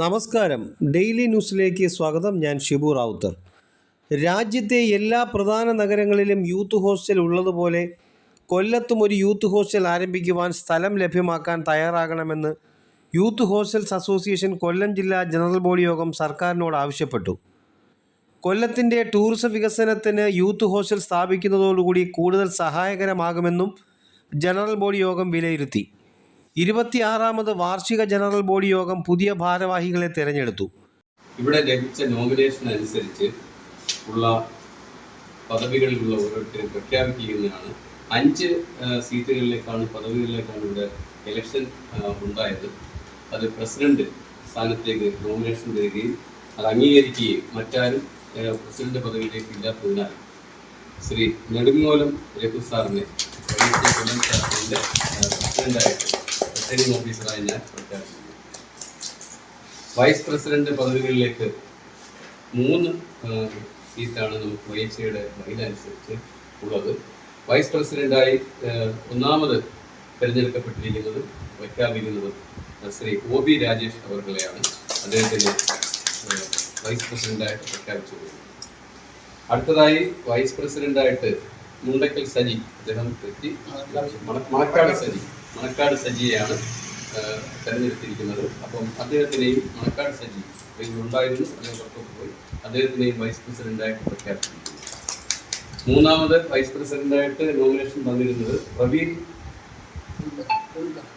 നമസ്കാരം. ഡെയിലി ന്യൂസിലേക്ക് സ്വാഗതം. ഞാൻ ഷിബു റാവുത്തർ. രാജ്യത്തെ എല്ലാ പ്രധാന നഗരങ്ങളിലും യൂത്ത് ഹോസ്റ്റൽ ഉള്ളതുപോലെ കൊല്ലത്തും ഒരു യൂത്ത് ഹോസ്റ്റൽ ആരംഭിക്കുവാൻ സ്ഥലം ലഭ്യമാക്കാൻ തയ്യാറാകണമെന്ന് യൂത്ത് ഹോസ്റ്റൽസ് അസോസിയേഷൻ കൊല്ലം ജില്ലാ ജനറൽ ബോഡി യോഗം സർക്കാരിനോട് ആവശ്യപ്പെട്ടു. കൊല്ലത്തിന്റെ ടൂറിസം വികസനത്തിന് യൂത്ത് ഹോസ്റ്റൽ സ്ഥാപിക്കുന്നതോടുകൂടി കൂടുതൽ സഹായകരമാകുമെന്നും ജനറൽ ബോഡി യോഗം വിലയിരുത്തി. ഇരുപത്തിയാറാമത് വാർഷിക ജനറൽ ബോഡി യോഗം പുതിയ ഭാരവാഹികളെ തിരഞ്ഞെടുത്തു. ഇവിടെ ലഭിച്ച നോമിനേഷൻ അനുസരിച്ച് ഉള്ള പദവികളിലുള്ള ഓരോരുത്തരും പ്രഖ്യാപിക്കുകയാണ്. അഞ്ച് സീറ്റുകളിലേക്കാണ് പദവികളിലേക്കാണ് ഇവിടെ ഇലക്ഷൻ ഉണ്ടായത്. അത് പ്രസിഡന്റ് സ്ഥാനത്തേക്ക് നോമിനേഷൻ വരികയും അത് അംഗീകരിക്കുകയും മറ്റാരും പ്രസിഡന്റ് പദവിയിലേക്ക് ഇല്ലാത്തതിനാൽ ശ്രീ നെടുങ്ങോലം രഘു സാറിനെ പ്രസിഡന്റായിട്ട് റിട്ടേണിംഗ് ഓഫീസറായി ഞാൻ പ്രഖ്യാപിക്കുന്നു വൈസ് പ്രസിഡന്റ് പദവികളിലേക്ക് മൂന്ന് സീറ്റാണ് നമുക്ക് വൈഎസ്ഐയുടെ ബൈല അനുസരിച്ച് ഉള്ളത്. വൈസ് പ്രസിഡന്റായി ഒന്നാമത് തിരഞ്ഞെടുക്കപ്പെട്ടിരിക്കുന്നത് പ്രഖ്യാപിക്കുന്നത് ശ്രീ ഒ ബി രാജേഷ് അവർകളെയാണ് അദ്ദേഹത്തിന് വൈസ് പ്രസിഡന്റായിട്ട് പ്രഖ്യാപിച്ചത് അടുത്തതായി വൈസ് പ്രസിഡന്റായിട്ട് മുണ്ടക്കൽ സജി അദ്ദേഹം എത്തി മണക്കാട് സജി. മണക്കാട് സജിയെയാണ് തെരഞ്ഞെടുത്തിരിക്കുന്നത്. അപ്പം അദ്ദേഹത്തിനെയും മണക്കാട് സജി ഉണ്ടായിരുന്നു അദ്ദേഹം പുറത്തോട്ട് പോയി. അദ്ദേഹത്തിനെയും വൈസ് പ്രസിഡന്റായിട്ട് പ്രഖ്യാപിച്ചിരിക്കുന്നു മൂന്നാമത് വൈസ് പ്രസിഡന്റായിട്ട് നോമിനേഷൻ തന്നിരുന്നത് പ്രവീൺ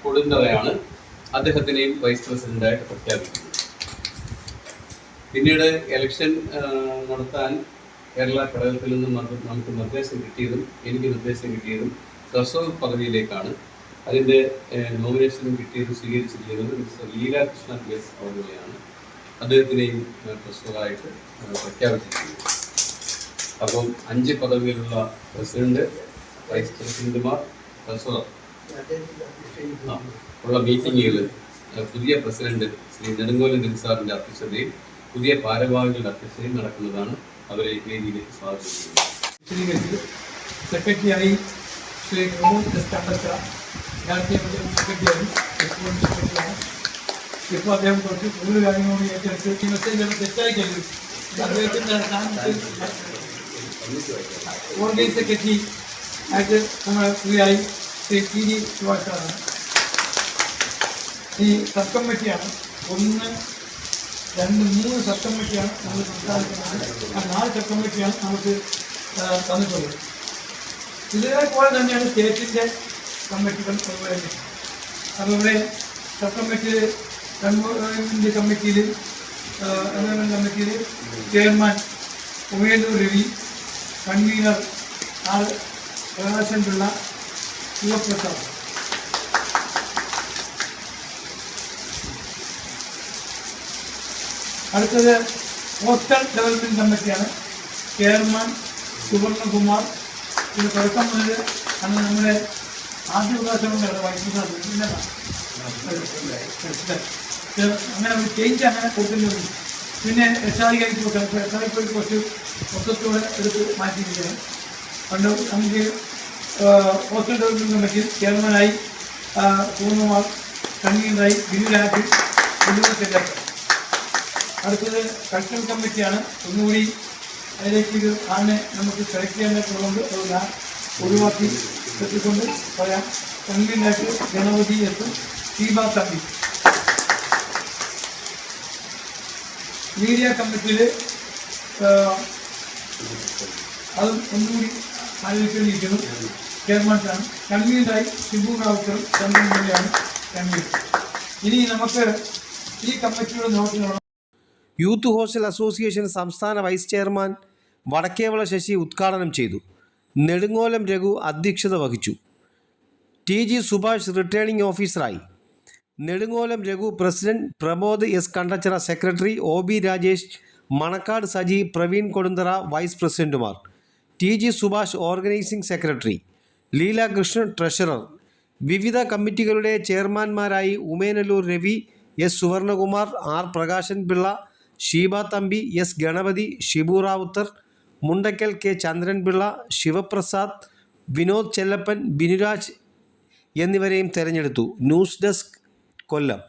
കൊടുന്തറയാണ്. അദ്ദേഹത്തിനെയും വൈസ് പ്രസിഡന്റായിട്ട് പ്രഖ്യാപിക്കുന്നത് പിന്നീട് എലക്ഷൻ നടത്താൻ കേരള ഘടകത്തിൽ നിന്നും നമുക്ക് നമുക്ക് നിർദ്ദേശം കിട്ടിയതും എനിക്ക് നിർദ്ദേശം കിട്ടിയതും ട്രഷറർ പദവിയിലേക്കാണ് അതിന്റെ നോമിനേഷൻ കിട്ടിയത് സ്വീകരിച്ചിരിക്കുന്നത് മിസ്റ്റർ ലീലാകൃഷ്ണൻ എസ് അവരുടെയാണ് അദ്ദേഹത്തിനെയും പ്രസിഡന്റായിട്ട് പ്രഖ്യാപിച്ചിരിക്കുന്നത് അപ്പം അഞ്ച് പദവിയിലുള്ള പ്രസിഡന്റ് വൈസ് പ്രസിഡന്റുമാർ പ്രസിഡർ ഉള്ള മീറ്റിങ്ങുകൾ പുതിയ പ്രസിഡന്റ് ശ്രീ നെടുങ്കോലൻ ദിൽസാറിന്റെ അധ്യക്ഷതയിൽ പുതിയ ഭാരവാഹികളുടെ അധ്യക്ഷതയിൽ നടക്കുന്നതാണ് അവരെ വേദിയിലേക്ക് സ്വാഗതം ചെയ്യുന്നത്. സെക്രട്ടറിയായി ശ്രീ നേരത്തെ അദ്ദേഹം സെക്രട്ടറിയായി ഇപ്പോൾ സെക്രട്ടറിയാണ് ഇപ്പോൾ അദ്ദേഹം കുറച്ച് കൂടുതൽ കാര്യങ്ങളോട് ഏറ്റെടുത്ത് ഈ മെസ്സേജ് നമ്മൾ തെറ്റായി ചെയ്തു അദ്ദേഹത്തിന്റെ സ്ഥാനത്ത് ഓർഗനൈസ് സെക്രട്ടറി ആയിട്ട് നമ്മൾ പുതിയതായി ശ്രീ ടി ഡി സുഭാഷാണ് ഈ സബ് കമ്മിറ്റിയാണ് ഒന്ന് രണ്ട് മൂന്ന് സബ് കമ്മിറ്റിയാണ് നമ്മൾ സംസാരിക്കുന്നത് ആ നാല് സബ് കമ്മിറ്റിയാണ് നമുക്ക് തന്നിട്ടുള്ളത് ഇതിനെപ്പോലെ തന്നെയാണ് സ്റ്റേറ്റിന്റെ കമ്മിറ്റികൾ അതുപോലെ ഇവിടെ സബ് കമ്മിറ്റി എൻവോൾവ്മെന്റ് കമ്മിറ്റിയിൽ എൻവോൾവ്മെന്റ് കമ്മിറ്റിയിൽ chairman Umedoor Ravi convener R Prakashan Pillai Sivaprasad. അടുത്തത് കോസ്റ്റൽ ഡെവലപ്മെന്റ് കമ്മിറ്റിയാണ്. ചെയർമാൻ സുവർണകുമാർ. ഇത് തുടക്കം മുതൽ അന്ന് നമ്മുടെ ആദ്യ ഉപദേശങ്ങളുടെ വൈദ്യുതി അങ്ങനെ ഒരു ചേഞ്ച് അങ്ങനെ കൊടുക്കുന്നത് പിന്നെ എസ് ഐ ആയി പോയിട്ട് എസ് ഐ പോയി കുറച്ച് മൊത്തത്തോടെ എടുത്ത് മാറ്റിയിരിക്കുകയാണ്. പണ്ട് നമുക്ക് ഹോസ്റ്റൽ ഡെവലപ്മെന്റ് കമ്മിറ്റി ചെയർമാനായി പൂർണമാർ കൺവീനറായി എന്നിവർ സെക്രട്ടറി അടുത്തത് കൾച്ചറൽ കമ്മിറ്റിയാണ് ഒന്നുകൂടി അതിലേക്ക് ഇത് ആണ് നമുക്ക് സെലക്ട് ചെയ്യാനായിട്ടുള്ളത് അത് ഒഴിവാക്കി എത്തിക്കൊണ്ട് പറയാം. കൺവീനായിട്ട് ഗണപതി എത്തും. ദീപാ തമ്പി മീഡിയ കമ്മിറ്റിയിൽ അതും ഒന്നുകൂടി ആലോചിക്കേണ്ടിയിരിക്കുന്നു ചെയർമാൻസാണ് കൺവീനറായി ശിബു റാവുത്തർ ചന്ദ്രൻ കൺവീനർ ഇനി നമുക്ക് ഈ കമ്മിറ്റിയുടെ നോട്ടിനുള്ള യൂത്ത് ഹോസ്റ്റൽ അസോസിയേഷൻ സംസ്ഥാന വൈസ് ചെയർമാൻ വടക്കേവള ശശി ഉദ്ഘാടനം ചെയ്തു. നെടുങ്ങോലം രഘു അധ്യക്ഷത വഹിച്ചു. ടി ജി സുഭാഷ് റിട്ടേണിംഗ് ഓഫീസറായി Nedungolam Raghu president Pramod S Kandachira secretary O B Rajesh Manakkad Saji Praveen Koduntara vice പ്രസിഡന്റുമാർ. T G Subhash organising secretary Leela Krishnan treasurer വിവിധ കമ്മിറ്റികളുടെ ചെയർമാൻമാരായി Umanalloor Ravi S Suvarnakumar R Prakashan Pillai Sheeba Thampi S Ganapathi Shibu Rawther Mundakkal K. Chandranpillai Sivaprasad Vinod Chellappan Binuraj എന്നിവരെയും തെരഞ്ഞെടുത്തു. News desk Kollam.